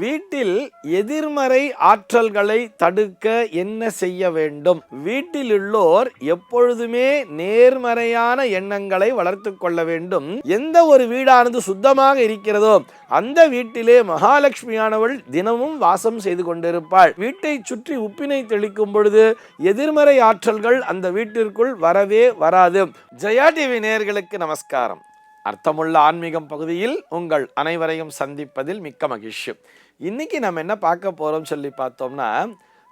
வீட்டில் எதிர்மறை ஆற்றல்களை தடுக்க என்ன செய்ய வேண்டும்? வீட்டில் உள்ளோர் எப்பொழுதுமே நேர்மறையான எண்ணங்களை வளர்த்து கொள்ள வேண்டும். எந்த ஒரு வீடானது சுத்தமாக இருக்கிறதோ அந்த வீட்டிலே மகாலட்சுமியானவள் தினமும் வாசம் செய்து கொண்டிருப்பாள். வீட்டை சுற்றி உப்பினை தெளிக்கும் பொழுது எதிர்மறை ஆற்றல்கள் அந்த வீட்டிற்குள் வரவே வராது. ஜெயா டிவி நேர்களுக்கு நமஸ்காரம். அர்த்தமுள்ள ஆன்மீகம் பகுதியில் உங்கள் அனைவரையும் சந்திப்பதில் மிக்க மகிழ்ச்சி. இன்னைக்கு நம்ம என்ன பார்க்க போகிறோம்னு சொல்லி பார்த்தோம்னா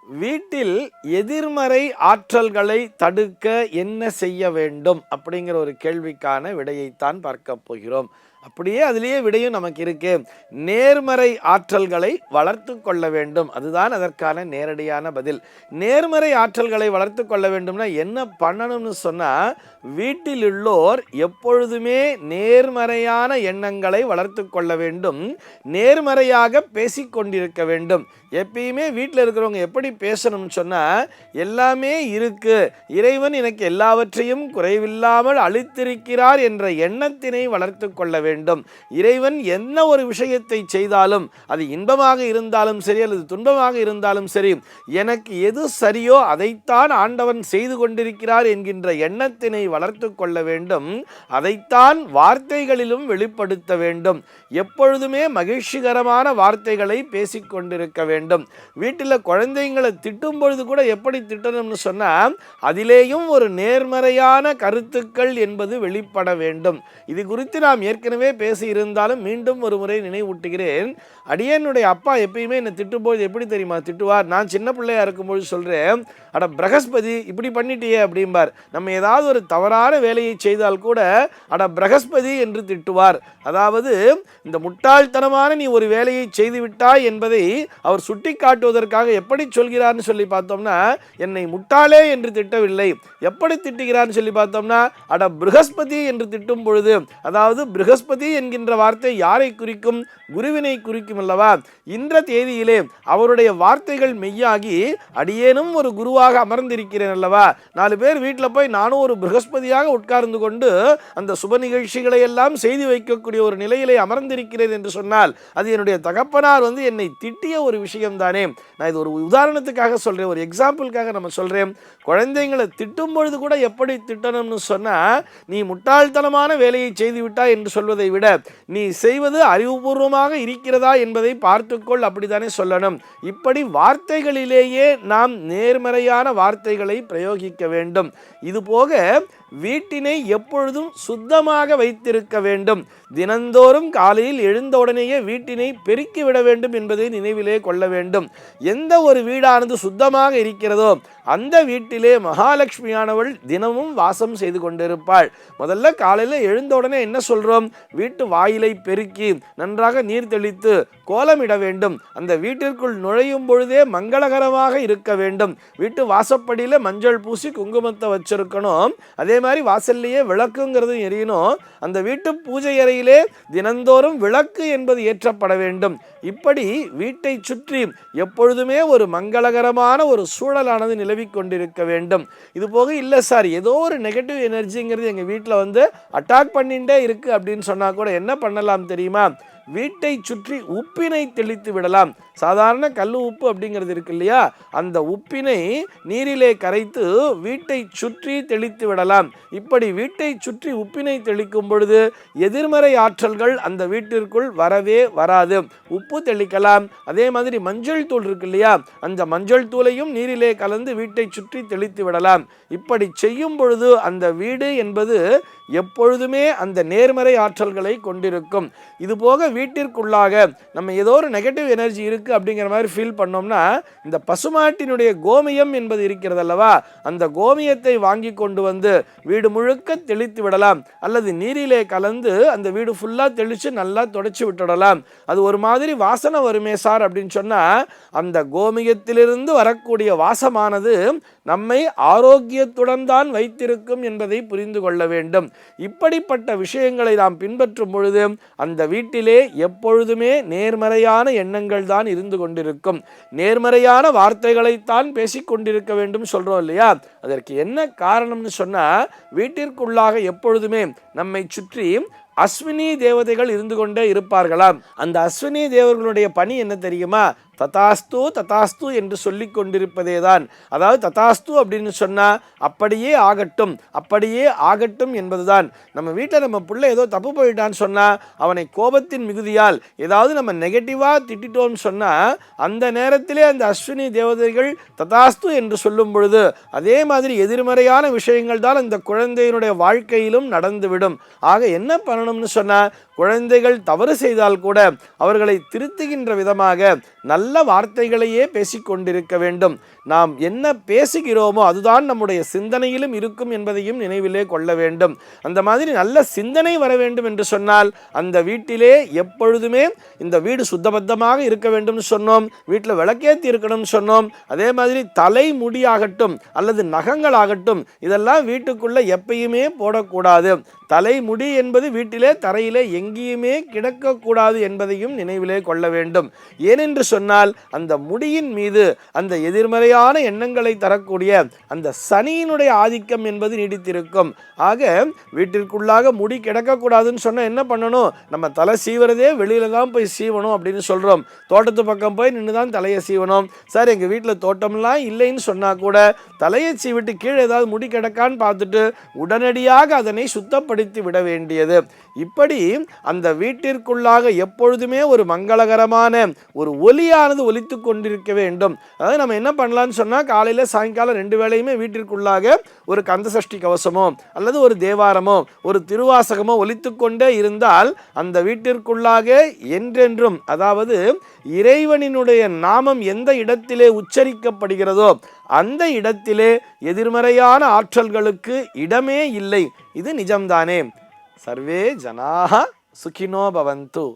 வீட்டில் எதிர்மறை ஆற்றல்களை தடுக்க என்ன செய்ய வேண்டும் அப்படிங்கிற ஒரு கேள்விக்கான விடையைத்தான் பார்க்க போகிறோம். அப்படியே அதிலேயே விடையும் நமக்கு இருக்கு. நேர்மறை ஆற்றல்களை வளர்த்து கொள்ள வேண்டும். அதுதான் அதற்கான நேரடியான பதில். நேர்மறை ஆற்றல்களை வளர்த்து கொள்ள வேண்டும்னா என்ன பண்ணணும்னு சொன்னால் வீட்டில் உள்ளோர் எப்பொழுதுமே நேர்மறையான எண்ணங்களை வளர்த்து கொள்ள வேண்டும். நேர்மறையாக பேசிக்கொண்டிருக்க வேண்டும். எப்பயுமே வீட்டில் இருக்கிறவங்க எப்படி பேசணும்னு சொன்னால் எல்லாமே இருக்குது இறைவன் எனக்கு எல்லாவற்றையும் குறைவில்லாமல் அளித்திருக்கிறார் என்ற எண்ணத்தினை வளர்த்து கொள்ள வேண்டும். இறைவன் என்ன ஒரு விஷயத்தை செய்தாலும் அது இன்பமாக இருந்தாலும் சரி அல்லது துன்பமாக இருந்தாலும் சரி எனக்கு எது சரியோ அதைத்தான் ஆண்டவன் செய்து கொண்டிருக்கிறார் என்கின்ற எண்ணத்தினை வளர்த்து கொள்ள வேண்டும். அதைத்தான் வார்த்தைகளிலும் வெளிப்படுத்த வேண்டும். எப்பொழுதுமே மகிழ்ச்சிகரமான வார்த்தைகளை பேசிக்கொண்டிருக்க வேண்டும். வீட்டில் குழந்தைங்களை திட்டும் பொழுது கூட எப்படி திட்டணும்னு சொன்னால் அதிலேயும் ஒரு நேர்மறையான கருத்துக்கள் என்பது வெளிப்பட வேண்டும். இது குறித்து நாம் ஏற்கனவே பேசி இருந்தாலும் மீண்டும் ஒரு முறை நினைவூட்டுகிறேன். அடியனுடைய அப்பா எப்பயுமே என்னை திட்டும்போது எப்படி தெரியுமா திட்டுவார்? நான் சின்ன பிள்ளையா இருக்கும்போது சொல்கிறேன் அட பிரகஸ்பதி இப்படி பண்ணிட்டியே அப்படிம்பார். நம்ம ஏதாவது ஒரு தவறான வேலையை செய்தால் கூட அட பிரகஸ்பதி என்று திட்டுவார். அதாவது இந்த முட்டாள்தனமான நீ ஒரு வேலையை செய்து விட்டாய் என்பதை அவர் சுட்டி காட்டுவதற்காக எப்படி சொல்கிறார்னு சொல்லி பார்த்தோம்னா என்னை முட்டாளே என்று திட்டவில்லை. எப்படி திட்டுகிறார்னு சொல்லி பார்த்தோம்னா அட பிருகஸ்பதி என்று திட்டும் பொழுது அதாவது பிருகஸ்பதி என்கின்ற வார்த்தை யாரை குறிக்கும்? குருவினை குறிக்கும் அல்லவா? இன்ற தேதியிலே அவருடைய வார்த்தைகள் மெய்யாகி அடியேனும் ஒரு குருவாக அமர்ந்திருக்கிறேன் அல்லவா? நாலு பேர் வீட்டில் போய் நானும் ஒரு பிருகஸ்பதியாக உட்கார்ந்து கொண்டு அந்த சுப நிகழ்ச்சிகளை எல்லாம் செய்து வைக்கக்கூடிய ஒரு நிலையிலே அமர்ந்திருக்கிறேன் என்று சொன்னால் அது என்னுடைய தகப்பனார் வந்து என்னை திட்டிய ஒரு விஷயம் தானே நான் இது ஒரு உதாரணத்துக்காக சொல்றேன் ஒரு எக்ஸாம்பிளுக்காக நம்ம சொல்றேன். குழந்தைங்களை திட்டும் பொழுது கூட எப்படி திட்டணும்னு சொன்னா நீ முட்டாள்தனமான வேலையை செய்துவிட்டா என்று சொல்வதை விட நீ செய்வது அறிவுபூர்வமாக இருக்கிறதா என்பதை பார்த்துக்கொள் அப்படித்தானே சொல்லணும். இப்படி வார்த்தைகளிலேயே நாம் நேர்மறையான வார்த்தைகளை பிரயோகிக்க வேண்டும். இது போக வீட்டினை எப்பொழுதும் சுத்தமாக வைத்திருக்க வேண்டும். தினந்தோறும் காலையில் எழுந்தவுடனேயே வீட்டினை பெருக்கிவிட வேண்டும் என்பதை நினைவிலே கொள்ள வேண்டும். எந்த ஒரு வீடானது சுத்தமாக இருக்கிறதோ அந்த வீட்டிலே மகாலட்சுமியானவள் தினமும் வாசம் செய்து கொண்டிருப்பாள். முதல்ல காலையில் எழுந்த உடனே என்ன சொல்றோம்? வீட்டு வாயிலை பெருக்கி நன்றாக நீர் தெளித்து கோலமிட வேண்டும். அந்த வீட்டிற்குள் நுழையும் பொழுதே மங்களகரமாக இருக்க வேண்டும். வீட்டு வாசப்படியில மஞ்சள் பூசி குங்குமத்தை வச்சிருக்கணும். அதே மாதிரி வாசல்லையே விளக்குங்கிறது எரியணும். அந்த வீட்டு பூஜை அறையிலே தினந்தோறும் விளக்கு என்பது ஏற்றப்பட வேண்டும். இப்படி வீட்டை சுற்றி எப்பொழுதுமே ஒரு மங்களகரமான ஒரு சூழலானது நிலவி கொண்டிருக்க வேண்டும். இது போக இல்லை சார் ஏதோ ஒரு நெகட்டிவ் எனர்ஜிங்கிறது எங்கள் வீட்டில் வந்து அட்டாக் பண்ணிகிட்டே இருக்குது அப்படின்னு சொன்னால் கூட என்ன பண்ணலாம் தெரியுமா? வீட்டை சுற்றி உப்பினை தெளித்து விடலாம். சாதாரண கல் உப்பு அப்படிங்கிறது இருக்கு இல்லையா? அந்த உப்பினை நீரிலே கரைத்து வீட்டை சுற்றி தெளித்து விடலாம். இப்படி வீட்டை சுற்றி உப்பினை தெளிக்கும் பொழுது எதிர்மறை ஆற்றல்கள் அந்த வீட்டிற்குள் வரவே வராது. உப்பு தெளிக்கலாம். அதே மாதிரி மஞ்சள் தூள் இருக்கு இல்லையா? அந்த மஞ்சள் தூளையும் நீரிலே கலந்து வீட்டை சுற்றி தெளித்து விடலாம். இப்படி செய்யும் பொழுது அந்த வீடு என்பது எப்பொழுதுமே அந்த நேர்மறை ஆற்றல்களை கொண்டிருக்கும். இது போக வீட்டிற்குள்ளாக நம்ம ஏதோ ஒரு நெகட்டிவ் எனர்ஜி இருக்குது அப்படிங்கிற மாதிரி ஃபீல் பண்ணோம்னா இந்த பசுமாட்டினுடைய கோமியம் என்பது இருக்கிறது அல்லவா? அந்த கோமியத்தை வாங்கி கொண்டு வந்து வீடு முழுக்க தெளித்து விடலாம். அல்லது நீரிலே கலந்து அந்த வீடு ஃபுல்லாக தெளித்து நல்லா தொடச்சி விட்டுடலாம். அது ஒரு மாதிரி வாசனை வருமே சார் அப்படின்னு சொன்னால் அந்த கோமியத்திலிருந்து வரக்கூடிய வாசமானது நம்மை ஆரோக்கியத்துடன் தான் வைத்திருக்கும் என்பதை புரிந்து கொள்ள வேண்டும். இப்படிப்பட்ட விஷயங்களை நாம் பின்பற்றும் பொழுது அந்த வீட்டிலே எப்பொழுதுமே நேர்மறையான எண்ணங்கள் தான் இருந்து கொண்டிருக்கும். நேர்மறையான வார்த்தைகளைத்தான் பேசிக்கொண்டிருக்க வேண்டும் சொல்றோம் இல்லையா? அதற்கு என்ன காரணம்னு சொன்னா வீட்டிற்குள்ளாக எப்பொழுதுமே நம்மை சுற்றி அஸ்வினி தேவதைகள் இருந்து கொண்டே இருப்பார்களாம். அந்த அஸ்வினி தேவர்களுடைய பணி என்ன தெரியுமா? ததாஸ்து ததாஸ்து என்று சொல்லி கொண்டிருப்பதே தான். அதாவது ததாஸ்து அப்படின்னு சொன்னால் அப்படியே ஆகட்டும் அப்படியே ஆகட்டும் என்பதுதான். நம்ம வீட்டில் நம்ம பிள்ளை ஏதோ தப்பு போயிட்டான்னு சொன்னால் அவனை கோபத்தின் மிகுதியால் ஏதாவது நம்ம நெகட்டிவாக திட்டிட்டோம்னு சொன்னால் அந்த நேரத்திலே அந்த அஸ்வினி தேவதைகள் ததாஸ்து என்று சொல்லும் பொழுது அதே மாதிரி எதிர்மறையான விஷயங்கள் தான் அந்த குழந்தையினுடைய வாழ்க்கையிலும் நடந்துவிடும். ஆக என்ன பண்ணணும்னு சொன்னால் குழந்தைகள் தவறு செய்தால் கூட அவர்களை திருத்துகின்ற விதமாக நல்ல வார்த்தைகளையே பேசிக்கொண்டிருக்க வேண்டும். நாம் என்ன பேசுகிறோமோ அதுதான் நம்முடைய சிந்தனையிலும் இருக்கும் என்பதையும் நினைவிலே கொள்ள வேண்டும். அந்த மாதிரி நல்ல சிந்தனை வர வேண்டும் என்று சொன்னால் அந்த வீட்டிலே எப்பொழுதுமே இந்த வீடு சுத்தபத்தமாக இருக்க வேண்டும்னு சொன்னோம் வீட்டில் விளக்கேற்றி இருக்கணும்னு சொன்னோம் அதே மாதிரி தலைமுடியாகட்டும் அல்லது நகங்களாகட்டும் இதெல்லாம் வீட்டுக்குள்ளே எப்பயுமே போடக்கூடாது. தலைமுடி என்பது வீட்டிலே தரையிலே எங்கேயுமே கிடக்கக்கூடாது என்பதையும் நினைவிலே கொள்ள வேண்டும். ஏனென்று சொன்னால் அந்த முடியின் மீது அந்த எதிர்மறையாக எதிர்மறையான எண்ணங்களை தரக்கூடிய அந்த சனியினுடைய ஆதிக்கம் என்பது நீடித்திருக்கும். ஆக வீட்டிற்குள்ளாக முடி கிடக்கக்கூடாதுன்னு சொன்னால் என்ன பண்ணணும்? நம்ம தலை சீவுறதே வெளியில தான் போய் சீவணும் அப்படின்னு சொல்கிறோம் தோட்டத்து பக்கம் போய் நின்று தான் தலையை சீவணும். சார் எங்கள் வீட்டில் தோட்டம்லாம் இல்லைன்னு சொன்னால் கூட தலையை சீவிட்டு கீழே ஏதாவது முடி கிடக்கான்னு பார்த்துட்டு உடனடியாக அதனை சுத்தப்படுத்தி விட வேண்டியது. இப்படி அந்த வீட்டிற்குள்ளாக எப்பொழுதுமே ஒரு மங்களகரமான ஒரு ஒலியானது ஒலித்து கொண்டிருக்க வேண்டும். அதாவது நம்ம என்ன பண்ணலாம்? பண்ணலாம்னு சொன்னால் காலையில் சாயங்காலம் ரெண்டு வேளையுமே வீட்டிற்குள்ளாக ஒரு கந்தசஷ்டி கவசமோ அல்லது ஒரு தேவாரமோ ஒரு திருவாசகமோ ஒலித்துக்கொண்டே இருந்தால் அந்த வீட்டிற்குள்ளாக என்றென்றும் அதாவது இறைவனினுடைய நாமம் எந்த இடத்திலே உச்சரிக்கப்படுகிறதோ அந்த இடத்திலே எதிர்மறையான ஆற்றல்களுக்கு இடமே இல்லை. இது நிஜம்தானே. சர்வே ஜனாக சுகினோ பவந்து.